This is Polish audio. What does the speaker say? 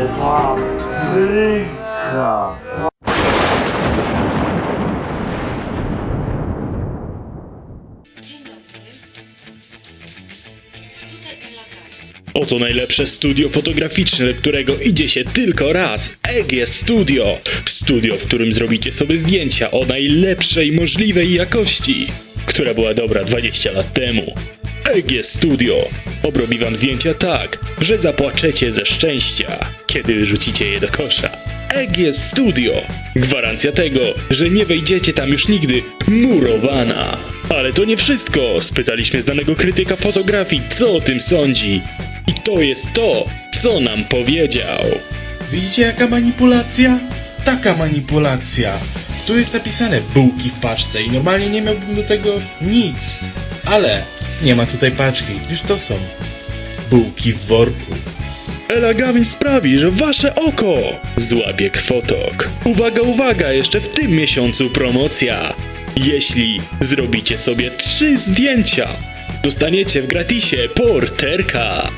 Afryka. Dzień dobry. Tutaj. Oto najlepsze studio fotograficzne, do którego idzie się tylko raz. EG Studio. Studio, w którym zrobicie sobie zdjęcia o najlepszej możliwej jakości, która była dobra 20 lat temu. EG Studio. Obrobi wam zdjęcia tak, że zapłaczecie ze szczęścia, kiedy wyrzucicie je do kosza. EG Studio. Gwarancja tego, że nie wejdziecie tam już nigdy murowana. Ale to nie wszystko. Spytaliśmy znanego krytyka fotografii, co o tym sądzi. I to jest to, co nam powiedział. Widzicie jaka manipulacja? Taka manipulacja. Tu jest napisane bułki w paczce i normalnie nie miałbym do tego nic. Ale nie ma tutaj paczki, gdyż to są bułki w worku. Elagami sprawi, że wasze oko złapie kwotok. Uwaga, uwaga, jeszcze w tym miesiącu promocja. Jeśli zrobicie sobie trzy zdjęcia, dostaniecie w gratisie porterka.